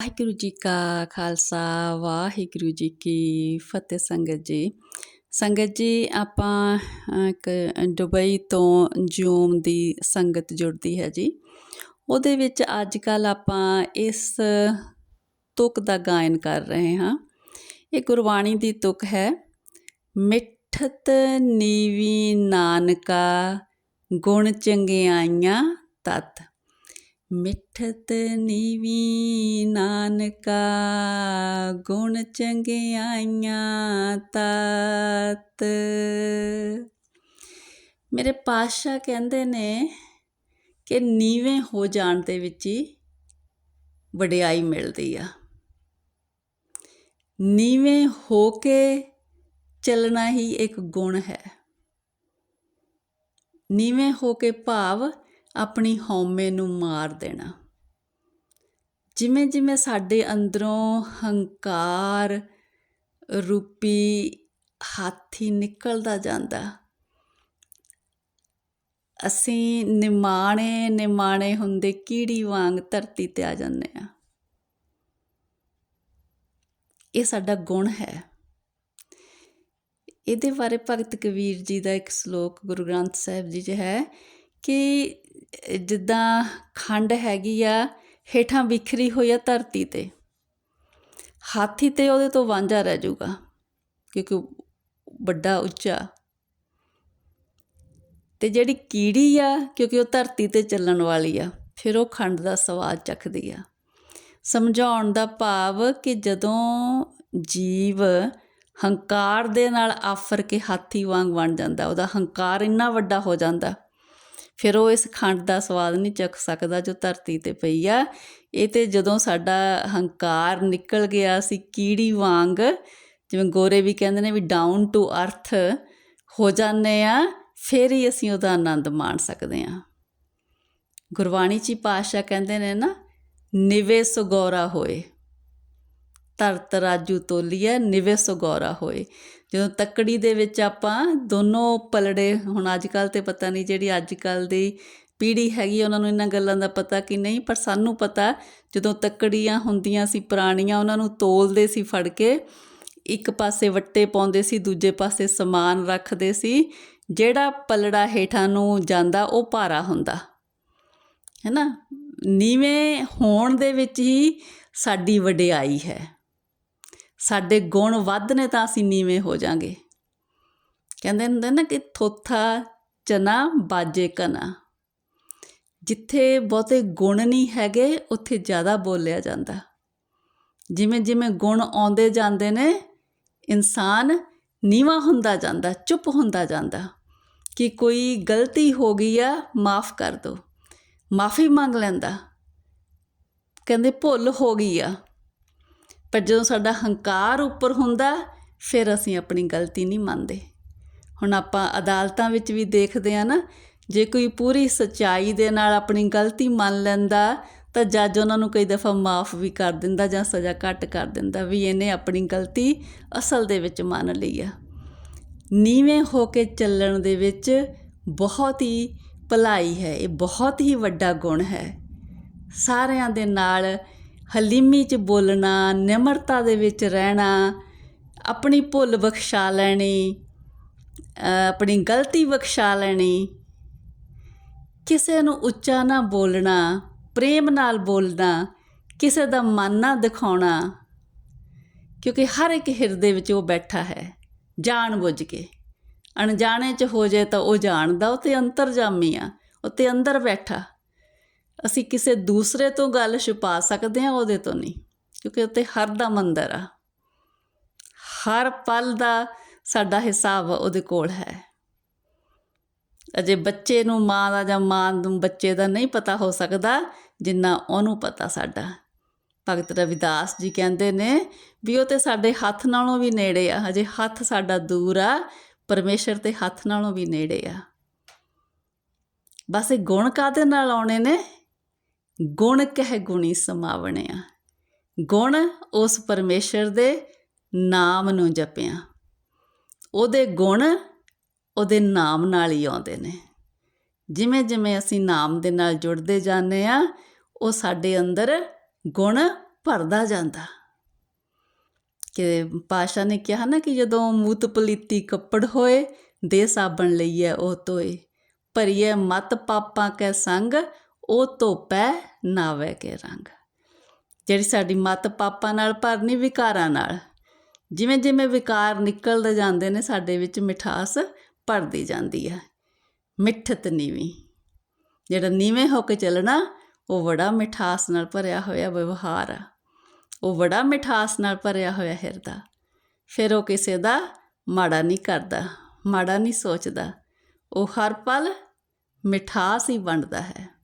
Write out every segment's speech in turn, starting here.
ਵਾਹਿਗੁਰੂ ਜੀ ਕਾ ਖਾਲਸਾ ਵਾਹਿਗੁਰੂ ਜੀ ਕੀ ਫਤਿਹ ਸੰਗਤ ਜੀ ਸੰਗਤ ਜੀ ਆਪਾਂ ਇੱਕ ਦੁਬਈ ਤੋਂ ਜੂਮ ਦੀ ਸੰਗਤ ਜੁੜਦੀ ਹੈ ਜੀ ਉਹਦੇ ਵਿੱਚ ਅੱਜ ਕੱਲ ਆਪਾਂ ਇਸ ਤੁਕ ਦਾ ਗਾਇਨ ਕਰ ਰਹੇ ਹਾਂ ਇਹ ਗੁਰਬਾਣੀ ਦੀ ਤੁਕ ਹੈ ਮਿੱਠਤ ਨੀਵੀ ਨਾਨਕਾ ਗੁਣ ਚੰਗਿਆਈਆਂ ਤਤ ਮਿੱਠਤ ਨੀਵੀ ਨਾਨਕਾ, ਗੁਣ ਚੰਗਿਆਈਆਂ ਤਤ। ਮੇਰੇ ਪਾਤਸ਼ਾਹ ਕਹਿੰਦੇ ਨੇ ਕਿ ਨੀਵੇਂ ਹੋ ਜਾਣ ਦੇ ਵਿੱਚ ਹੀ ਵਡਿਆਈ ਮਿਲਦੀ ਆ। ਨੀਵੇਂ ਹੋ ਕੇ ਚੱਲਣਾ ਹੀ ਇੱਕ ਗੁਣ ਹੈ। ਨੀਵੇਂ ਹੋ ਕੇ ਭਾਵ ਆਪਣੀ ਹਉਮੈ ਨੂੰ ਮਾਰ ਦੇਣਾ। ਜਿਵੇਂ ਜਿਵੇਂ ਸਾਡੇ ਅੰਦਰੋਂ ਹੰਕਾਰ ਰੂਪੀ ਹਾਥੀ ਨਿਕਲਦਾ ਜਾਂਦਾ, ਅਸੀਂ ਨਿਮਾਣੇ ਨਿਮਾਣੇ ਹੁੰਦੇ ਕੀੜੀ ਵਾਂਗ ਧਰਤੀ ਤੇ ਆ ਜਾਂਦੇ ਆ ਇਹ ਸਾਡਾ ਗੁਣ ਹੈ। ਇਹਦੇ ਬਾਰੇ ਭਗਤ ਕਬੀਰ ਜੀ ਦਾ ਇੱਕ ਸ਼ਲੋਕ ਗੁਰੂ ਗ੍ਰੰਥ ਸਾਹਿਬ ਜੀ 'ਚ ਹੈ ਕਿ ਜਿੱਦਾਂ ਖੰਡ ਹੈਗੀ ਆ, ਹੇਠਾਂ ਬਿਖਰੀ ਹੋਈ ਆ ਧਰਤੀ ਤੇ। ਹਾਥੀ ਤੇ ਉਹਦੇ ਤੋਂ ਵਾਂਝਾ ਰਹਿ ਜਾਊਗਾ, ਕਿਉਂਕਿ ਵੱਡਾ, ਉੱਚਾ। ਤੇ ਜਿਹੜੀ ਕੀੜੀ ਆ, ਕਿਉਂਕਿ ਉਹ ਧਰਤੀ ਤੇ ਚੱਲਣ ਵਾਲੀ ਆ, ਫਿਰ ਉਹ ਖੰਡ ਦਾ ਸਵਾਦ ਚੱਖਦੀ ਆ। ਸਮਝਾਉਣ ਦਾ ਭਾਵ ਕਿ ਜਦੋਂ ਜੀਵ ਹੰਕਾਰ ਦੇ ਨਾਲ ਆਫਰ ਕੇ ਹਾਥੀ ਵਾਂਗ ਬਣ ਜਾਂਦਾ, ਉਹਦਾ ਹੰਕਾਰ ਇੰਨਾ ਵੱਡਾ ਹੋ ਜਾਂਦਾ ਫਿਰ ਉਹ ਇਸ ਖੰਡ ਦਾ ਸਵਾਦ ਨਹੀਂ ਚੱਖ ਸਕਦਾ ਜੋ ਧਰਤੀ ਤੇ ਪਈ ਆ। ਇਹ ਤੇ ਜਦੋਂ ਸਾਡਾ ਹੰਕਾਰ ਨਿਕਲ ਗਿਆ ਸੀ ਕੀੜੀ ਵਾਂਗ, ਜਿਵੇਂ ਗੋਰੇ ਵੀ ਕਹਿੰਦੇ ਨੇ ਵੀ ਡਾਊਨ ਟੂ ਅਰਥ ਹੋ ਜਾਂਦੇ ਆ, ਫਿਰ ਹੀ ਅਸੀਂ ਉਹਦਾ ਆਨੰਦ ਮਾਣ ਸਕਦੇ ਆ ਗੁਰਬਾਣੀ ਚ ਹੀ ਪਾਤਸ਼ਾਹ ਕਹਿੰਦੇ ਨੇ ਨਾ, ਨਿਵੇ ਸੁਗੌਰਾ ਹੋਏ। ਧਰਤ ਰਾਜੂ ਤੋਲੀਆ, ਨਿਵੇ ਸੁਗੌਰਾ ਹੋਏ। ਜਦੋਂ ਤੱਕੜੀ ਦੇ ਵਿੱਚ ਆਪਾਂ ਦੋਨੋਂ ਪਲੜੇ, ਹੁਣ ਅੱਜ ਕੱਲ ਤੇ ਪਤਾ ਨਹੀਂ ਜਿਹੜੀ ਅੱਜ ਕੱਲ ਦੀ ਪੀੜ੍ਹੀ ਹੈਗੀ, ਉਹਨਾਂ ਨੂੰ ਇਹਨਾਂ ਗੱਲਾਂ ਦਾ ਪਤਾ ਕਿ ਨਹੀਂ, ਪਰ ਸਾਨੂੰ ਪਤਾ ਜਦੋਂ ਤੱਕੜੀਆਂ ਹੁੰਦੀਆਂ ਸੀ, ਪੁਰਾਣੀਆਂ ਉਹਨਾਂ ਨੂੰ ਤੋਲਦੇ ਸੀ ਫੜ ਕੇ, ਇੱਕ ਪਾਸੇ ਵੱਟੇ ਪਾਉਂਦੇ ਸੀ, ਦੂਜੇ ਪਾਸੇ ਸਮਾਨ ਰੱਖਦੇ ਸੀ, ਜਿਹੜਾ ਪਲੜਾ ਹੇਠਾਂ ਨੂੰ ਜਾਂਦਾ, ਉਹ ਭਾਰਾ ਹੁੰਦਾ। ਹੈ ਨਾ ਨੀਵੇਂ ਹੋਣ ਦੇ ਵਿੱਚ ਹੀ ਸਾਡੀ ਵਡਿਆਈ ਹੈ। ਸਾਡੇ ਗੁਣ ਵੱਧ ਨੇ ਤਾਂ ਅਸੀਂ ਨੀਵੇਂ ਹੋ ਜਾਾਂਗੇ। ਕਹਿੰਦੇ ਹੁੰਦੇ ਨਾ ਕਿ ਥੋਥਾ ਚਨਾ ਬਾਜੇ ਕਨਾ। ਜਿੱਥੇ ਬਹੁਤੇ ਗੁਣ ਨਹੀਂ ਹੈਗੇ, ਉੱਥੇ ਜ਼ਿਆਦਾ ਬੋਲਿਆ ਜਾਂਦਾ। ਜਿਵੇਂ ਜਿਵੇਂ ਗੁਣ ਆਉਂਦੇ ਜਾਂਦੇ ਨੇ, ਇਨਸਾਨ ਨੀਵਾ ਹੁੰਦਾ ਜਾਂਦਾ, ਚੁੱਪ ਹੁੰਦਾ ਜਾਂਦਾ। ਕਿ ਕੋਈ ਗਲਤੀ ਹੋ ਗਈ ਆ, ਮਾਫ ਕਰ ਦਿਓ ਮਾਫੀ ਮੰਗ ਲੈਂਦਾ। ਕਹਿੰਦੇ ਭੁੱਲ ਹੋ ਗਈ ਆ। ਪਰ ਜਦੋਂ ਸਾਡਾ ਹੰਕਾਰ ਉੱਪਰ ਹੁੰਦਾ, ਫਿਰ ਅਸੀਂ ਆਪਣੀ ਗਲਤੀ ਨਹੀਂ ਮੰਨਦੇ। ਹੁਣ ਆਪਾਂ ਅਦਾਲਤਾਂ ਵਿੱਚ ਵੀ ਦੇਖਦੇ ਆ ਨਾ, ਜੇ ਕੋਈ ਪੂਰੀ ਸਚਾਈ ਦੇ ਨਾਲ ਆਪਣੀ ਗਲਤੀ ਮੰਨ ਲੈਂਦਾ, ਤਾਂ ਜੱਜ ਉਹਨਾਂ ਨੂੰ ਕਈ ਦਫਾ ਮਾਫ ਵੀ ਕਰ ਦਿੰਦਾ ਜਾਂ ਸਜ਼ਾ ਘੱਟ ਕਰ ਦਿੰਦਾ ਵੀ ਇਹਨੇ ਆਪਣੀ ਗਲਤੀ ਅਸਲ ਦੇ ਵਿੱਚ ਮੰਨ ਲਈ ਆ। ਨੀਵੇਂ ਹੋ ਕੇ ਚੱਲਣ ਦੇ ਵਿੱਚ ਬਹੁਤ ਹੀ ਭਲਾਈ ਹੈ, ਇਹ ਬਹੁਤ ਹੀ ਵੱਡਾ ਗੁਣ ਹੈ। ਸਾਰਿਆਂ ਦੇ ਨਾਲ ਹਲੀਮੀ 'ਚ ਬੋਲਣਾ, ਨਿਮਰਤਾ ਦੇ ਵਿੱਚ ਰਹਿਣਾ, ਆਪਣੀ ਭੁੱਲ ਬਖਸ਼ਾ ਲੈਣੀ ਆਪਣੀ ਗਲਤੀ ਬਖਸ਼ਾ ਲੈਣੀ, ਕਿਸੇ ਨੂੰ ਉੱਚਾ ਨਾ ਬੋਲਣਾ, ਪ੍ਰੇਮ ਨਾਲ ਬੋਲਣਾ, ਕਿਸੇ ਦਾ ਮਨ ਨਾ ਦਿਖਾਉਣਾ, ਕਿਉਂਕਿ ਹਰ ਇੱਕ ਹਿਰਦੇ ਵਿੱਚ ਉਹ ਬੈਠਾ ਹੈ, ਜਾਣ ਬੁੱਝ ਕੇ। ਅਣਜਾਣੇ 'ਚ ਹੋ ਜਾਏ ਤਾਂ ਉਹ ਜਾਣਦਾ, ਉਹ ਤੇ ਅੰਤਰਜਾਮੀ ਆ, ਉਹ ਤੇ ਅੰਦਰ ਬੈਠਾ। ਅਸੀਂ ਕਿਸੇ ਦੂਸਰੇ ਤੋਂ ਗੱਲ ਛੁਪਾ ਸਕਦੇ ਹਾਂ ਉਹਦੇ ਤੋਂ ਨਹੀਂ, ਕਿਉਂਕਿ ਉੱਤੇ ਹਰ ਦਾ ਮੰਦਰ ਆ। ਹਰ ਪਲ ਦਾ ਸਾਡਾ ਹਿਸਾਬ ਉਹਦੇ ਕੋਲ ਹੈ। ਅਜੇ ਬੱਚੇ ਨੂੰ ਮਾਂ ਦਾ ਜਾਂ ਮਾਂ ਨੂੰ ਬੱਚੇ ਦਾ ਨਹੀਂ ਪਤਾ ਹੋ ਸਕਦਾ, ਜਿੰਨਾ ਉਹਨੂੰ ਪਤਾ ਸਾਡਾ। ਭਗਤ ਰਵਿਦਾਸ ਜੀ ਕਹਿੰਦੇ ਨੇ ਵੀ ਉਹ ਤੇ ਸਾਡੇ ਹੱਥ ਨਾਲੋਂ ਵੀ ਨੇੜੇ ਆ। ਹਜੇ ਹੱਥ ਸਾਡਾ ਦੂਰ ਆ, ਪਰਮੇਸ਼ਰ ਤੇ ਹੱਥ ਨਾਲੋਂ ਵੀ ਨੇੜੇ ਆ। ਬਸ ਇਹ ਗੁਣ ਕਾਦੇ ਨਾਲ ਆਉਣੇ ਨੇ? ਗੁਣ ਕਹਿ ਗੁਣੀ ਸਮਾਵਣਿਆ। ਗੁਣ ਉਸ ਪਰਮੇਸ਼ਰ ਦੇ ਨਾਮ ਨੂੰ ਜਪਿਆ। ਉਹਦੇ ਗੁਣ ਉਹਦੇ ਨਾਮ ਨਾਲ ਹੀ ਆਉਂਦੇ ਨੇ। ਜਿਵੇਂ ਜਿਵੇਂ ਅਸੀਂ ਨਾਮ ਦੇ ਨਾਲ ਜੁੜਦੇ ਜਾਂਦੇ ਆ ਉਹ ਸਾਡੇ ਅੰਦਰ ਗੁਣ ਭਰਦਾ ਜਾਂਦਾ। ਕਿ ਪਾਸ਼ਾ ਨੇ ਕਿਹਾ ਨਾ ਕਿ ਜਦੋਂ ਮੂਤ ਪਲੀਤੀ ਕੱਪੜ ਹੋਏ, ਦੇ ਸਾਬਣ ਲਈਐ ਉਹ ਤੋਏ ਭਰੀਏ ਮਤ ਪਾਪਾਂ ਕੈ ਸੰਗ ਉਹ ਧੋਪੈ ਨਾਵੇ ਕੇ ਰੰਗ। ਜਿਹੜੀ ਸਾਡੀ ਮਤ ਪਾਪਾਂ ਨਾਲ ਭਰਨੀ, ਵਿਕਾਰਾਂ ਨਾਲ। ਜਿਵੇਂ ਜਿਵੇਂ ਵਿਕਾਰ ਨਿਕਲਦੇ ਜਾਂਦੇ ਨੇ, ਸਾਡੇ ਵਿੱਚ ਮਿਠਾਸ ਭਰਦੀ ਜਾਂਦੀ ਹੈ। ਮਿੱਠਤ ਨੀਵੀਂ। ਜਿਹੜਾ ਨੀਵੇਂ ਹੋ ਕੇ ਚੱਲਣਾ, ਉਹ ਬੜਾ ਮਿਠਾਸ ਨਾਲ ਭਰਿਆ ਹੋਇਆ ਵਿਵਹਾਰ ਆ। ਉਹ ਬੜਾ ਮਿਠਾਸ ਨਾਲ ਭਰਿਆ ਹੋਇਆ ਹਿਰਦਾ। ਫਿਰ ਉਹ ਕਿਸੇ ਦਾ ਮਾੜਾ ਨਹੀਂ ਕਰਦਾ, ਮਾੜਾ ਨਹੀਂ ਸੋਚਦਾ। ਉਹ ਹਰ ਪਲ ਮਿਠਾਸ ਹੀ ਵੰਡਦਾ ਹੈ।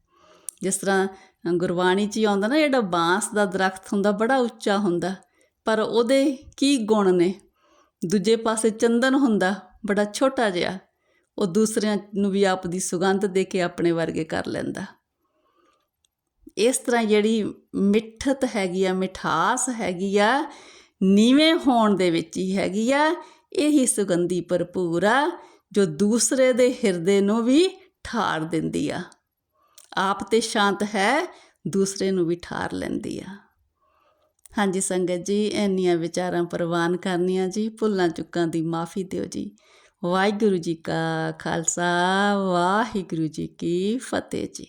ਜਿਸ ਤਰ੍ਹਾਂ ਗੁਰਬਾਣੀ 'ਚ ਹੀ ਆਉਂਦਾ ਨਾ, ਜਿਹੜਾ ਬਾਂਸ ਦਾ ਦਰਖਤ ਹੁੰਦਾ, ਬੜਾ ਉੱਚਾ ਹੁੰਦਾ। ਪਰ ਉਹਦੇ ਕੀ ਗੁਣ ਨੇ? ਦੂਜੇ ਪਾਸੇ ਚੰਦਨ ਹੁੰਦਾ, ਬੜਾ ਛੋਟਾ ਜਿਹਾ। ਉਹ ਦੂਸਰਿਆਂ ਨੂੰ ਵੀ ਆਪ ਦੀ ਸੁਗੰਧ ਦੇ ਕੇ ਆਪਣੇ ਵਰਗੇ ਕਰ ਲੈਂਦਾ। ਇਸ ਤਰ੍ਹਾਂ ਜਿਹੜੀ ਮਿੱਠਤ ਹੈਗੀ ਆ, ਮਿਠਾਸ ਹੈਗੀ ਆ, ਨੀਵੇਂ ਹੋਣ ਦੇ ਵਿੱਚ ਹੀ ਹੈਗੀ ਆ, ਇਹੀ ਸੁਗੰਧੀ ਭਰਪੂਰ ਆ, ਜੋ ਦੂਸਰੇ ਦੇ ਹਿਰਦੇ ਨੂੰ ਵੀ ਠਾਰ ਦਿੰਦੀ ਆ। ਆਪ ਤੇ ਸ਼ਾਂਤ ਹੈ, ਦੂਸਰੇ ਨੂੰ ਵੀ ਠਾਰ ਲੈਂਦੀ ਆ। ਹਾਂਜੀ ਸੰਗਤ ਜੀ, ਇੰਨੀਆਂ ਵਿਚਾਰਾਂ ਪ੍ਰਵਾਨ ਕਰਨੀਆਂ ਜੀ, ਭੁੱਲਾਂ ਚੁੱਕਾਂ ਦੀ ਮਾਫੀ ਦਿਓ ਜੀ। ਵਾਹਿਗੁਰੂ ਜੀ ਕਾ ਖਾਲਸਾ, ਵਾਹਿਗੁਰੂ ਜੀ ਕੀ ਫਤਿਹ ਜੀ।